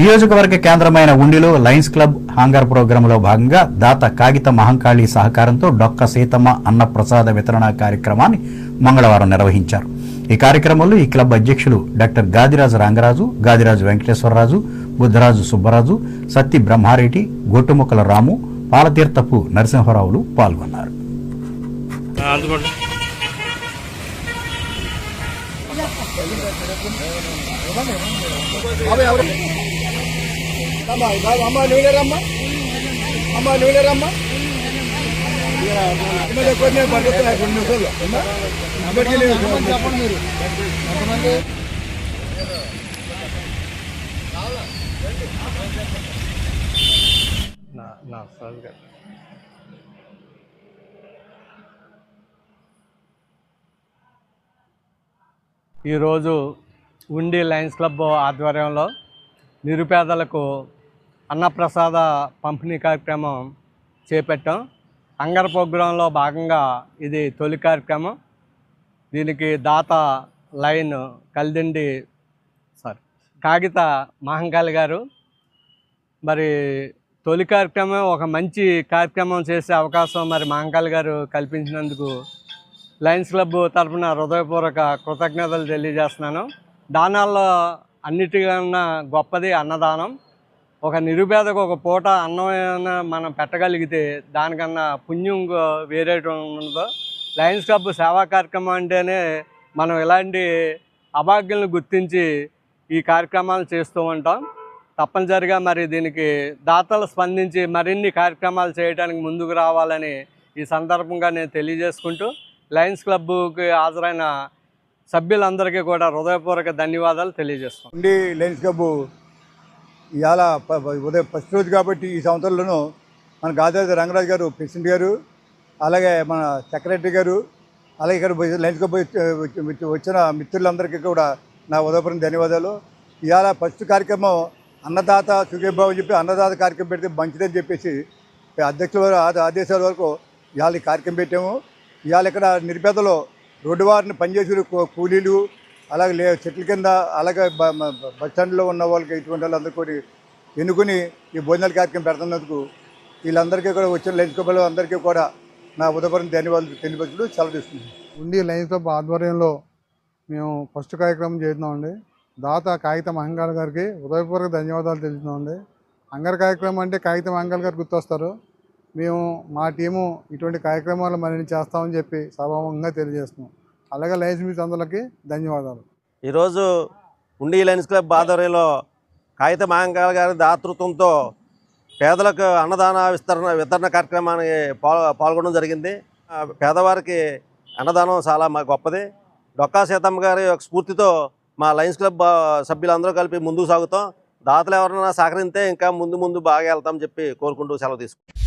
నియోజకవర్గ కేంద్రమైన ఉండిలో Lions club hanger ప్రోగ్రాంలో భాగంగా దాత కాగిత మహంకాళి సహకారంతో డొక్క సీతమ్మ అన్నప్రసాద వితరణ కార్యక్రమాన్ని మంగళవారం నిర్వహించారు. ఈ కార్యక్రమంలో ఈ క్లబ్ అధ్యక్షులు డాక్టర్ గాదిరాజు రంగరాజు గాదిరాజు వెంకటేశ్వరరాజు బుద్ధరాజు సుబ్బరాజు సత్తి బ్రహ్మారెడ్డి గొట్టుముక్కల రాము పాలతీర్థపు నరసింహరావులు పాల్గొన్నారు. అమ్మ బాబు అమ్మ నువ్వులేరమ్మా కొన్ని పడుతున్నాయి కొన్ని నిమిషాలు చెప్పండి మీరు నా సార్ గారు. ఈరోజు ఉండి లయన్స్ క్లబ్ ఆధ్వర్యంలో నిరుపేదలకు అన్నప్రసాద పంపిణీ కార్యక్రమం చేపట్టాం. అంగర ప్రోగ్రాంలో భాగంగా ఇది తొలి కార్యక్రమం. దీనికి దాత లైన్ కలిదిండి సారీ. కాగిత మహంకాళి గారు. మరి తొలి కార్యక్రమం ఒక మంచి కార్యక్రమం చేసే అవకాశం మరి మహంకాళి గారు కల్పించినందుకు లయన్స్ క్లబ్ తరఫున హృదయపూర్వక కృతజ్ఞతలు తెలియజేస్తున్నాను. దానాల్లో అన్నిటికన్నా గొప్పది అన్నదానం. ఒక నిరుపేదకు ఒక పూట అన్నం మనం పెట్టగలిగితే దానికన్నా పుణ్యం వేరే ఉండదు. లయన్స్ క్లబ్ సేవా కార్యక్రమం అంటేనే మనం ఇలాంటి అభాగ్యులను గుర్తించి ఈ కార్యక్రమాలు చేస్తూ ఉంటాం. తప్పనిసరిగా మరి దీనికి దాతలు స్పందించి మరిన్ని కార్యక్రమాలు చేయడానికి ముందుకు రావాలని ఈ సందర్భంగా నేను తెలియజేసుకుంటూ లయన్స్ క్లబ్కి హాజరైన సభ్యులందరికీ కూడా హృదయపూర్వక ధన్యవాదాలు తెలియజేస్తాం అండి లయన్స్ క్లబ్ ఇవాళ ఉదయం ఫస్ట్ రోజు కాబట్టి ఈ సంవత్సరంలోనూ మన గాదాది రంగరాజు గారు ప్రెసిడెంట్ గారు అలాగే మన సెక్రటరీ గారు అలాగే ఇక్కడ పోయి- వచ్చిన మిత్రులందరికీ కూడా నా ఉదయపూర్వక ధన్యవాదాలు. ఇవాళ ఫస్ట్ కార్యక్రమం అన్నదాత సుఖీభావం చెప్పి అన్నదాత కార్యక్రమం పెడితే మంచిదని చెప్పేసి అధ్యక్షుల ఆదేశాల వరకు ఇవాళ కార్యక్రమం పెట్టాము. ఇవాళ ఇక్కడ నిరుపేదలో రోడ్డు వారిని పనిచేసే కూలీలు అలాగే లే చెట్ల కింద అలాగే బస్ స్టాండ్లో ఉన్న వాళ్ళకి ఇటువంటి వాళ్ళందరూ కూడా ఎన్నుకుని ఈ భోజనాల కార్యక్రమం పెడుతున్నందుకు వీళ్ళందరికీ కూడా వచ్చిన లెంచుకోబలు అందరికీ కూడా నా ఉదయపరం ధన్యవాదాలు తెలియపరచుడు సెలవు తీసుకుంది ఉండి లయన్స్ క్లబ్ ఆధ్వర్యంలో మేము ఫస్ట్ కార్యక్రమం చేస్తున్నామండి. దాత కాగితం మహంకాళ గారికి ఉదయపూర్వక ధన్యవాదాలు తెలుస్తున్నామండి అంగర కార్యక్రమం అంటే కాగితం మహంకాళ గారు గుర్తొస్తారు. మేము మా టీము ఇటువంటి కార్యక్రమాలు మరిన్ని చేస్తామని చెప్పి సభాముఖంగా తెలియజేస్తున్నాం. అలాగే లయన్స్ మీ అందరికీ ధన్యవాదాలు. ఈరోజు ఉండి లయన్స్ క్లబ్ ఆధ్వర్యంలో కాగిత మహంకాళ గారి దాతృత్వంతో పేదలకు అన్నదాన విస్తరణ వితరణ కార్యక్రమానికి పాల్గొనడం జరిగింది. పేదవారికి అన్నదానం చాలా మా గొప్పది. డొక్కా సీతమ్మ గారి యొక్క స్ఫూర్తితో మా లయన్స్ క్లబ్ సభ్యులందరూ కలిపి ముందుకు సాగుతాం. దాతలు ఎవరైనా సహకరిస్తే ఇంకా ముందు ముందు బాగా వెళ్తామని చెప్పి కోరుకుంటూ సెలవు తీసుకుంటాం